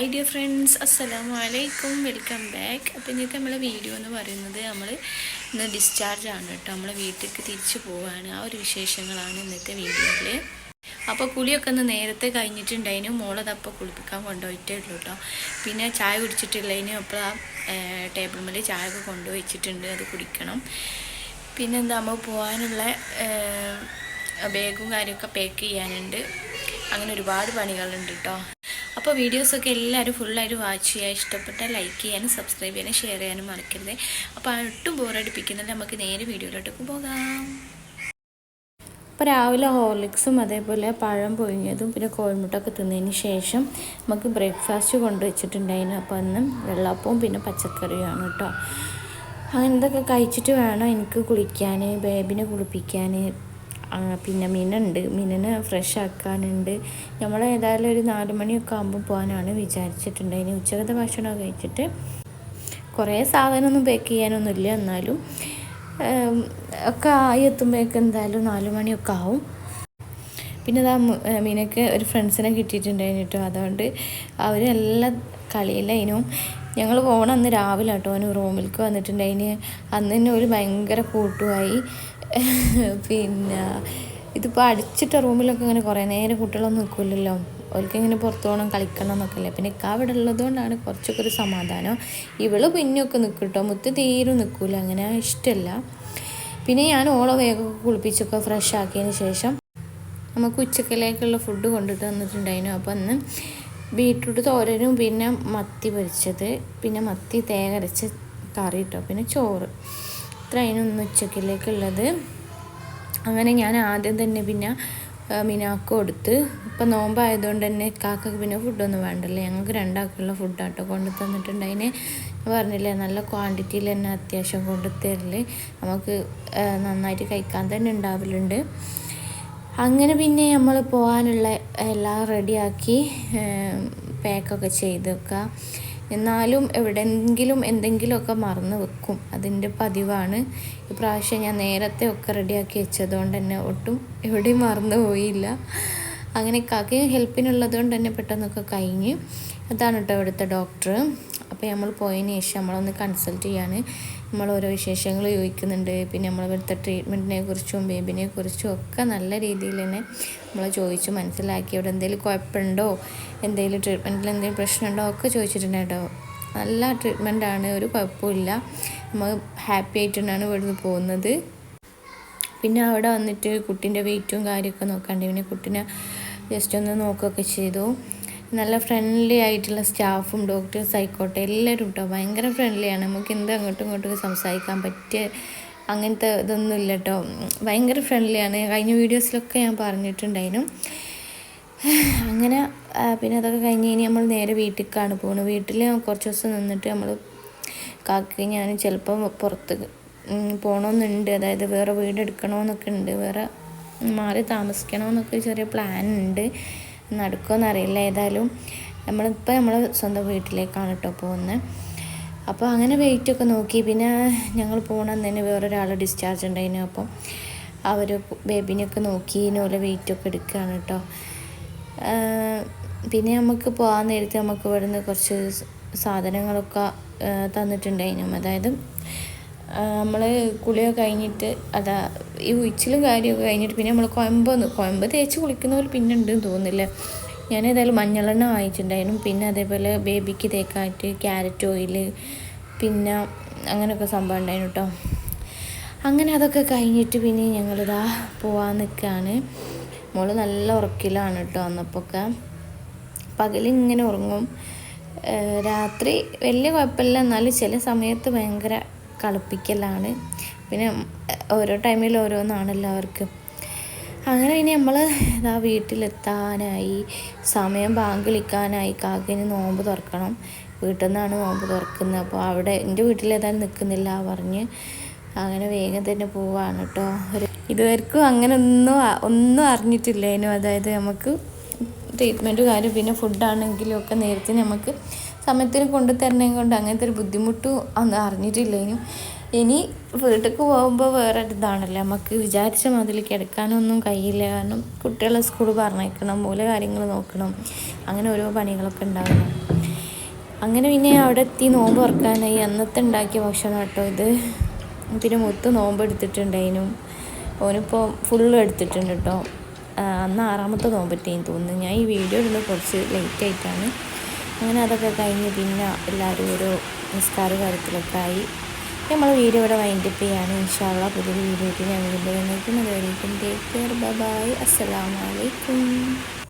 Hi dear friends അസ്സലാമു അലൈക്കും welcome back അപ്പോൾ ഇന്നത്തെ നമ്മളെ വീഡിയോ എന്ന് പറയുന്നത് നമ്മൾ ഇന്ന് ഡിസ്ചാർജ് ആണ് കേട്ടോ. നമ്മളെ വീട്ടിലേക്ക് തിരിച്ചു പോവാണ്. ആ ഒരു വിശേഷങ്ങളാണ് ഇന്നത്തെ വീഡിയോയിൽ അപ്പോൾ കുളിയൊക്കെ ഒന്ന് നേരത്തെ കഴിഞ്ഞിട്ടുണ്ടായിരുന്നു മോളതപ്പോൾ കുളിപ്പിക്കാൻ കൊണ്ടുപോയിട്ടേ ഉള്ളൂ കേട്ടോ. പിന്നെ ചായ കുടിച്ചിട്ടില്ലതിന് അപ്പോൾ ആ ടേബിൾ മേലെ ചായ ഒക്കെ കൊണ്ടുപോയിച്ചിട്ടുണ്ട് അത് കുടിക്കണം. പിന്നെന്താ നമ്മൾ പോകാനുള്ള ബാഗും കാര്യമൊക്കെ പാക്ക് ചെയ്യാനുണ്ട്. അങ്ങനെ ഒരുപാട് പണികളുണ്ട് കേട്ടോ. അപ്പോൾ വീഡിയോസൊക്കെ എല്ലാവരും ഫുള്ളായിട്ട് വാച്ച് ചെയ്യുക ഇഷ്ടപ്പെട്ട ലൈക്ക് ചെയ്യാനും സബ്സ്ക്രൈബ് ചെയ്യാനും ഷെയർ ചെയ്യാനും മറക്കരുത്. അപ്പോൾ ഒട്ടും ബോറടിപ്പിക്കുന്നില്ല നമുക്ക് നേരെ വീഡിയോയിലോട്ട് പോകാം. അപ്പോൾ രാവിലെ ഹോർലിക്സും അതേപോലെ പഴം പൊഴിഞ്ഞതും പിന്നെ കോഴിമുട്ടൊക്കെ തിന്നതിന് ശേഷം നമുക്ക് ബ്രേക്ക്ഫാസ്റ്റ് കൊണ്ടുവച്ചിട്ടുണ്ടായിരുന്നു അപ്പോൾ അന്ന് വെള്ളപ്പവും പിന്നെ പച്ചക്കറിയാണ് കേട്ടോ. അങ്ങനെ ഇതൊക്കെ കഴിച്ചിട്ട് വേണം എനിക്ക് കുളിക്കാൻ ബേബിനെ കുളിപ്പിക്കാൻ പിന്നെ മിനുണ്ട്. മീനിനെ ഫ്രഷ് ആക്കാനുണ്ട്. നമ്മൾ ഏതായാലും ഒരു നാല് മണിയൊക്കെ ആകുമ്പോൾ പോകാനാണ് വിചാരിച്ചിട്ടുണ്ട്. അതിന് ഉച്ചകത്തെ ഭക്ഷണം കഴിച്ചിട്ട് കുറേ സാധനമൊന്നും പാക്ക് ചെയ്യാനൊന്നുമില്ല എന്നാലും ഒക്കെ ആയി എത്തുമ്പോഴേക്ക് എന്തായാലും നാല് മണിയൊക്കെ ആവും. പിന്നെ ഇതാ മീനൊക്കെ ഒരു ഫ്രണ്ട്സിനെ കിട്ടിയിട്ടുണ്ടായിരുന്നു കേട്ടോ അതുകൊണ്ട് അവരെല്ലാം കളിയിലതിനും ഞങ്ങൾ പോകണം അന്ന് രാവിലെ കേട്ടോ. അവന് റൂമിലേക്ക് വന്നിട്ടുണ്ടായിന്. അന്ന് തന്നെ ഒരു ഭയങ്കര കൂട്ടുമായി. പിന്നെ ഇതിപ്പോൾ അടിച്ചിട്ട റൂമിലൊക്കെ ഇങ്ങനെ കുറേ നേരം കുട്ടികളൊന്നും നിൽക്കില്ലല്ലോ അവർക്ക് ഇങ്ങനെ പുറത്തു പോകണം കളിക്കണം എന്നൊക്കെ അല്ലേ പിന്നെ ഇക്ക അവിടെ ഉള്ളതുകൊണ്ടാണ് കുറച്ചൊക്കെ ഒരു സമാധാനം. ഇവൾ പിന്നെയൊക്കെ നിൽക്കും കേട്ടോ മുത്ത് തീരും നിൽക്കില്ല അങ്ങനെ ഇഷ്ടമല്ല പിന്നെ ഞാൻ ഓളോ വേഗം കുളിപ്പിച്ചൊക്കെ ഫ്രഷ് ആക്കിയതിന് ശേഷം നമുക്ക് ഉച്ചക്കലേക്കുള്ള ഫുഡ് കൊണ്ടിട്ട് തന്നിട്ടുണ്ടായിരുന്നു. അപ്പോൾ അന്ന് ബീട്രൂട്ട് തോരനും പിന്നെ മത്തി പൊരിച്ചത്. പിന്നെ മത്തി തേങ്ങ കറി ഇട്ടോ പിന്നെ ചോറ്. ഇത്രയാണ് ഉച്ചക്കിലേക്കുള്ളത്. അങ്ങനെ ഞാൻ ആദ്യം തന്നെ പിന്നെ മിനാക്ക് കൊടുത്ത് ഇപ്പം നോമ്പായതുകൊണ്ട് തന്നെ കാക്കക്ക് പിന്നെ ഫുഡൊന്നും വേണ്ടല്ലോ. ഞങ്ങൾക്ക് രണ്ടാൾക്കുള്ള ഫുഡാട്ടോ കൊണ്ടു തന്നിട്ടുണ്ട്. അതിന് പറഞ്ഞില്ലേ നല്ല ക്വാണ്ടിറ്റിയിൽ തന്നെ അത്യാവശ്യം കൊണ്ടു തരൽ. നമുക്ക് നന്നായിട്ട് കഴിക്കാൻ തന്നെ ഉണ്ടാവലുണ്ട്. അങ്ങനെ പിന്നെ നമ്മൾ പോകാനുള്ള എല്ലാം റെഡിയാക്കി പാക്കൊക്കെ ചെയ്തൊക്കെ എന്നാലും എവിടെയെങ്കിലും എന്തെങ്കിലുമൊക്കെ മറന്ന് വെക്കും. അതിന്റെ പതിവാണ്. ഇപ്രാവശ്യം ഞാൻ നേരത്തെ ഒക്കെ റെഡിയാക്കി വെച്ചതുകൊണ്ട് തന്നെ ഒട്ടും എവിടെയും മറന്നു പോയില്ല അങ്ങനെ കാക്കയും ഹെൽപ്പിനുള്ളതുകൊണ്ട് തന്നെ പെട്ടെന്നൊക്കെ കഴിഞ്ഞ് അതാണ് കേട്ടോ ഇവിടുത്തെ ഡോക്ടർ അപ്പോൾ നമ്മൾ പോയതിന് ശേഷം നമ്മളൊന്ന് കൺസൾട്ട് ചെയ്യാൻ. നമ്മൾ ഓരോ വിശേഷങ്ങൾ ചോദിക്കുന്നുണ്ട്. പിന്നെ നമ്മൾ ഇവിടുത്തെ ട്രീറ്റ്മെന്റിനെ കുറിച്ചും ബേബിനെ കുറിച്ചും ഒക്കെ നല്ല രീതിയിൽ തന്നെ നമ്മൾ ചോദിച്ചു മനസ്സിലാക്കി. അവിടെ എന്തെങ്കിലും കുഴപ്പമുണ്ടോ? എന്തെങ്കിലും ട്രീറ്റ്മെന്റിൽ എന്തെങ്കിലും പ്രശ്നമുണ്ടോ? ഒക്കെ ചോദിച്ചിട്ടുണ്ട് കേട്ടോ. നല്ല ട്രീറ്റ്മെന്റാണ് ഒരു കുഴപ്പമില്ല നമ്മൾ ഹാപ്പി ആയിട്ടാണ് നിന്ന് പോകുന്നത്. പിന്നെ അവിടെ വന്നിട്ട് കുട്ടീന്റെ വെയിറ്റും കാര്യമൊക്കെ നോക്കാണ്ട്. പിന്നെ കുട്ടീനെ ജസ്റ്റ് ഒന്ന് നോക്കുകയൊക്കെ ചെയ്തു. നല്ല ഫ്രണ്ട്ലി ആയിട്ടുള്ള സ്റ്റാഫും ഡോക്ടേഴ്സ് ആയിക്കോട്ടെ എല്ലാവരും കേട്ടോ ഭയങ്കര ഫ്രണ്ട്ലിയാണ് നമുക്ക് എന്ത് അങ്ങോട്ടും ഇങ്ങോട്ടും സംസാരിക്കാൻ പറ്റിയ അങ്ങനത്തെ ഇതൊന്നും ഇല്ല കേട്ടോ ഭയങ്കര ഫ്രണ്ട്ലിയാണ് കഴിഞ്ഞ വീഡിയോസിലൊക്കെ ഞാൻ പറഞ്ഞിട്ടുണ്ടായിരുന്നു. അങ്ങനെ പിന്നെ അതൊക്കെ കഴിഞ്ഞ് കഴിഞ്ഞ് നമ്മൾ നേരെ വീട്ടിലേക്കാണ് പോകുന്നത് വീട്ടിൽ കുറച്ച് ദിവസം നിന്നിട്ട് നമ്മൾ കാക്കി ഞാൻ ചിലപ്പോൾ പുറത്ത് പോകണമെന്നുണ്ട് അതായത് വേറെ വീട് എടുക്കണമെന്നൊക്കെ ഉണ്ട്. വേറെ മാറി താമസിക്കണമെന്നൊക്കെ ചെറിയ പ്ലാൻ ഉണ്ട്. നടക്കുമെന്നറിയില്ല ഏതായാലും നമ്മളിപ്പോൾ നമ്മൾ സ്വന്തം വീട്ടിലേക്കാണ് കേട്ടോ പോകുന്നത് അപ്പോൾ അങ്ങനെ വെയിറ്റൊക്കെ നോക്കി. പിന്നെ ഞങ്ങൾ പോകണം തന്നെ വേറൊരാൾ ഡിസ്ചാർജ് ഉണ്ടായിരുന്നു അപ്പം അവർ ബേബിനെയൊക്കെ നോക്കി ഓലെ വെയിറ്റൊക്കെ എടുക്കുകയാണ് കേട്ടോ പിന്നെ നമുക്ക് പോകാൻ നേരത്തെ നമുക്ക് ഇവിടുന്ന് കുറച്ച് സാധനങ്ങളൊക്കെ തന്നിട്ടുണ്ടായിരുന്നു അതായത് നമ്മൾ കുളിയൊക്കെ കഴിഞ്ഞിട്ട് അതാ ഈ ഉച്ചിലും കാര്യമൊക്കെ കഴിഞ്ഞിട്ട് പിന്നെ നമ്മൾ കുഴമ്പ് കുഴമ്പ് തേച്ച് കുളിക്കുന്ന പോലെ പിന്നെ ഉണ്ടെന്ന് തോന്നുന്നില്ല. ഞാൻ ഏതായാലും മഞ്ഞളെണ്ണ വാങ്ങിച്ചിട്ടുണ്ടായിരുന്നു. പിന്നെ അതേപോലെ ബേബിക്ക് തേക്കായിട്ട് ക്യാരറ്റ് ഓയിൽ പിന്നെ അങ്ങനെയൊക്കെ സംഭവം ഉണ്ടായിരുന്നു കേട്ടോ. അങ്ങനെ അതൊക്കെ കഴിഞ്ഞിട്ട് പിന്നെ ഞങ്ങളിതാ പോവാൻ നിൽക്കുകയാണ് മോൾ നല്ല ഉറക്കിലാണ് കേട്ടോ അന്നപ്പോഴൊക്കെ പകലിങ്ങനെ ഉറങ്ങും. രാത്രി വലിയ കുഴപ്പമില്ല. എന്നാലും ചില സമയത്ത് ഭയങ്കര കളിപ്പിക്കലാണ്. പിന്നെ ഓരോ ടൈമിൽ ഓരോന്നാണ് എല്ലാവർക്കും. അങ്ങനെ ഇനി നമ്മൾ ഇതാ വീട്ടിലെത്താനായി സമയം ബാങ്ക് വിളിക്കാനായി കാക്കിന് നോമ്പ് തുറക്കണം. വീട്ടിൽ നിന്നാണ് നോമ്പ് തുറക്കുന്നത്. അപ്പോൾ അവിടെ എന്റെ വീട്ടിലേതായാലും നിൽക്കുന്നില്ല പറഞ്ഞ് അങ്ങനെ വേഗം തന്നെ പോവാണ് കേട്ടോ ഒരു ഇതുവരെക്കും അങ്ങനെ ഒന്നും ഒന്നും അറിഞ്ഞിട്ടില്ലേനു. അതായത് നമുക്ക് ട്രീറ്റ്മെന്റ് കാര്യം പിന്നെ ഫുഡാണെങ്കിലും ഒക്കെ നേരത്തെ നമുക്ക് സമയത്തിന് കൊണ്ടു കൊണ്ട് അങ്ങനത്തെ ഒരു ബുദ്ധിമുട്ടും ഒന്നും അറിഞ്ഞിട്ടില്ലേനും. ഇനി വീട്ടിലേക്ക് പോകുമ്പോൾ വേറെ ഇതാണല്ലോ നമുക്ക് വിചാരിച്ച മാതിരി കിടക്കാനൊന്നും കഴിയില്ല. കാരണം കുട്ടികളെ സ്കൂൾ പറഞ്ഞേക്കണം മൂല കാര്യങ്ങൾ നോക്കണം. അങ്ങനെ ഓരോ പണികളൊക്കെ ഉണ്ടാവണം. അങ്ങനെ പിന്നെ അവിടെ എത്തി നോമ്പ് ഉറക്കാനായി അന്നത്തെ ഉണ്ടാക്കിയ ഭക്ഷണം കേട്ടോ ഇത്. പിന്നെ മുത്ത് നോമ്പ് എടുത്തിട്ടുണ്ടായിനും ഓനിപ്പോൾ ഫുള്ള് എടുത്തിട്ടുണ്ട് കേട്ടോ. അന്ന് ആറാമത്തെ നോമ്പറ്റേന്ന് തോന്നുന്നു. ഞാൻ ഈ വീഡിയോ ഇടുന്നത് കുറച്ച് ലേറ്റ് ആയിട്ടാണ്. അങ്ങനെ അതൊക്കെ കഴിഞ്ഞ് പിന്നെ എല്ലാവരും ഓരോ നിസ്കാര കാര്യത്തിലൊക്കെ ആയി. നമ്മൾ വീഡിയോ ഇവിടെ വൈൻഡപ്പ് ചെയ്യാണ്. ഇൻഷാള്ള പുതിയൊരു വീഡിയോ ഞാൻ വീണ്ടും വന്നിരിക്കുന്നത് ടേക്ക് കെയർ ബൈ അസ്സലാമലൈക്കും